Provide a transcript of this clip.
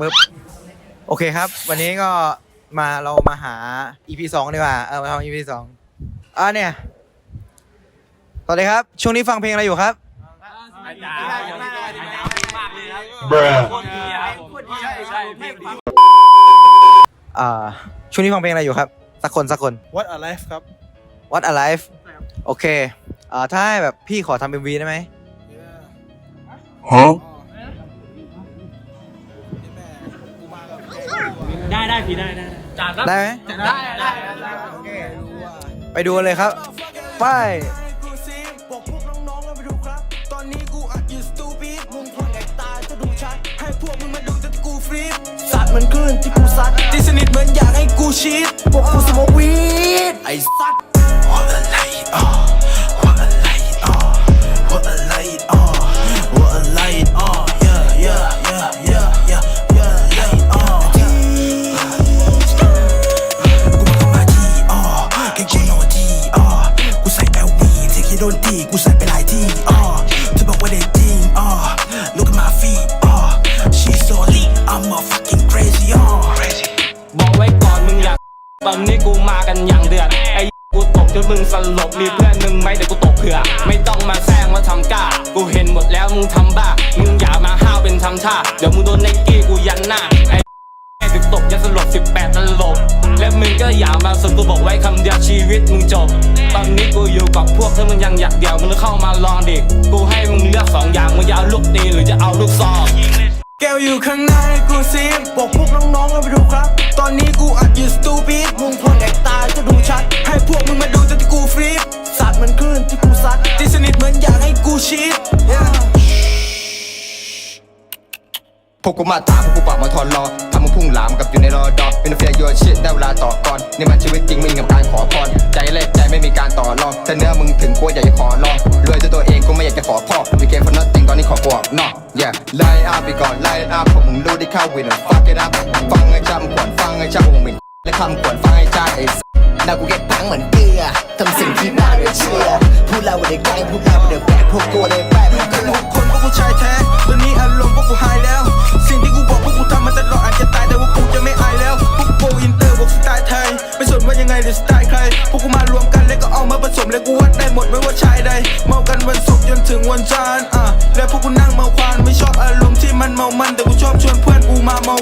ปึ๊บโอเคครับ วันนี้ก็มาเรามาหา EP สองดีกว่าเออมาทำ EP สองอ่าเนี่ยสวัสดีครับ ช่วงนี้ฟังเพลงอะไรอยู่ครับอาจารย์อาจารย์มากเลยครับ Bruh โคตรดีครับผมใช่ใช่เพลงดีอ่าช่วงนี้ฟังเพลงอะไรอยู่ครับ สักคนสักคน What a life ครับ What Alive โอเคอ่าถ้าให้แบบพี่ขอทำ MV ได้ไหม Huh? ได้ได้พี่ได้ได้จานได้ไหมได้ได้ไปดูกันเลยครับ ไปกูซีบอกพวกน้องๆแล้วไปดูครับตอนนี้กูอัดอยู่สตูปีดมึงควรแอกตายจะดูชัดให้พวกมึงมาดูจนกูฟรีดสัตว์มันคลื่นที่กูซัดที่สนิทเหมือนอยากให้กูชีดพวกกูสมองวีดไอ้สัตว์ What a light โดนตีกูใส่ไปหลายที่อ่อเธอบอกว่าเดทติ้งอ่อ look at my feet อ่อ she's so lit I'm a fucking crazy อ่อ crazy บอกไว้ก่อนมึงอยากตอนนี้กูมากันอย่างเดือดไอ้กูตบจนมึงสลบมีเพื่อนมึงไหมเดี๋ยวกูตบเผื่อไม่ต้องมาแซงว่าทำกล้า กูเห็นหมดแล้วมึงทำบ้า มึงอย่ามาห้าวเป็นทำท่าเดี๋ยวมึงโดนไนกี้ และมึงก็อย่ามาสนกูบอกไว้คำเดียวชีวิตมึงจบ ตอนนี้กูอยู่กับพวกถ้ามึงยังอยากเดี่ยวมึงเข้ามาลองดิ กูให้มึงเลือกสองอย่างมึงจะเอาลูกตีหรือจะเอาลูกซองแก้วอยู่ข้างในกูซีมบอกพวกน้องๆแล้วไปดูครับ ตอนนี้กูอัดอยู่สตูปีดมึงควรแอกตายจะดูชัด ให้พวกมึงมาดูจนที่กูฟรีดสัตว์มันคลื่นที่กูซัดที่สนิทเหมือนอยากให้กูชีด พวกกูมาตามพวกกูปากมาทอนรอทำมึงพุ่งหลามกับอยู่ในรอดอเป็นเฟียโยชิได้เวลาต่อก่อนนี่มันชีวิตจริงไม่มีกับการขอพรใจแลกใจไม่มีการต่อรองแต่เนื้อมึงถึงกูอยากจะขอลองรวยด้วยตัวเองกูไม่อยากจะขอพ่อมีเกมฟอนนัตติงตอนนี้ขอกูออกนอก yeah ไล่อาไปก่อนไล่อาพวกมึงรู้ที่เข้าวินฟักกันอัพฟังไอ้จำขวัญฟังไอ้จ้ามึงมินและคำขวัญฟังไอ้จ้าไอ้นากูเก็บตังค์เหมือนเกลือทำสิ่งที่น่าเหลือเชื่อพูดเราว่าเด็กแกล้งพูดเราว่าเด็กแบกพวกกูเลยแบก ว่ายังไงหรืสไตล์ใคร พวกกูมารวมกันแล้วก็เอามาผสมแล้วกูวัดได้หมดไม่ว่าชายใด เมากันวันศุกร์จนถึงวันจันทร์อะแล้วพวกกูนั่งเมาควานไม่ชอบอารมณ์ที่มันเมามันแต่กูชอบชวนเพื่อนกูมาเมา